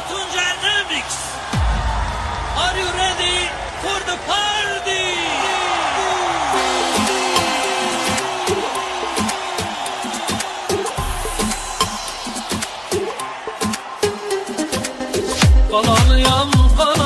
Altun Dynamics. Are you ready for the party? Kalan yan kalan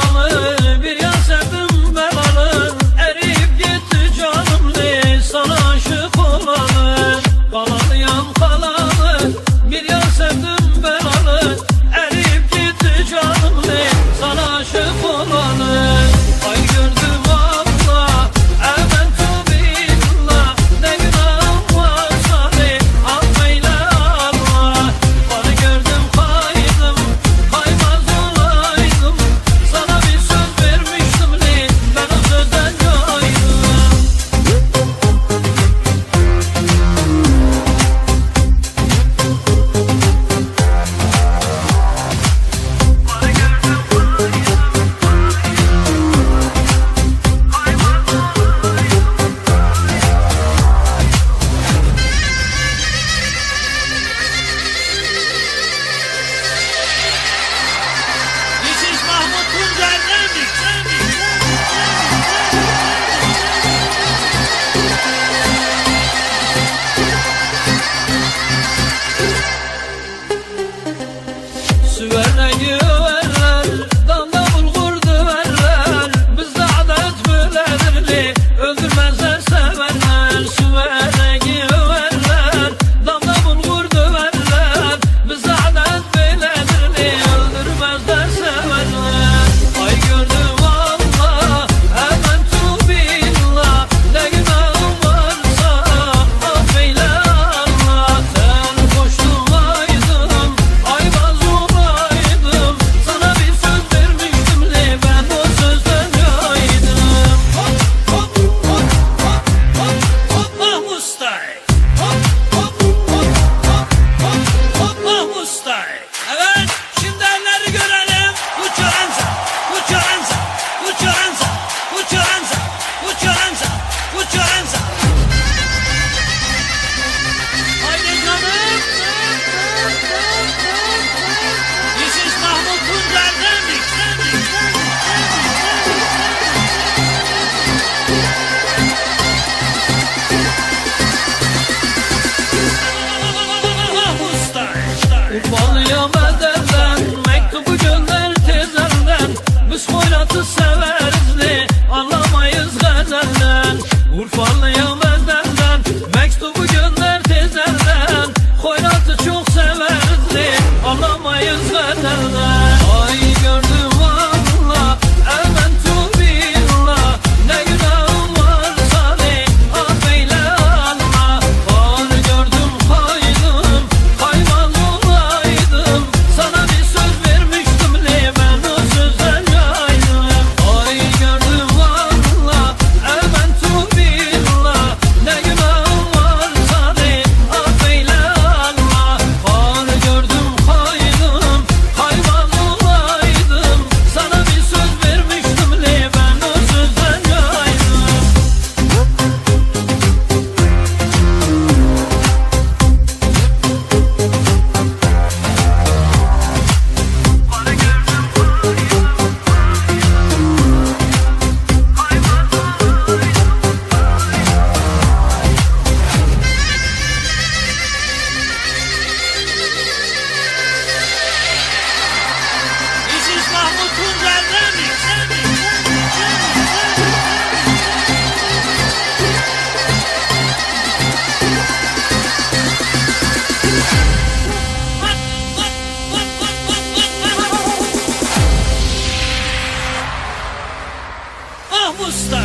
Right. Augusta.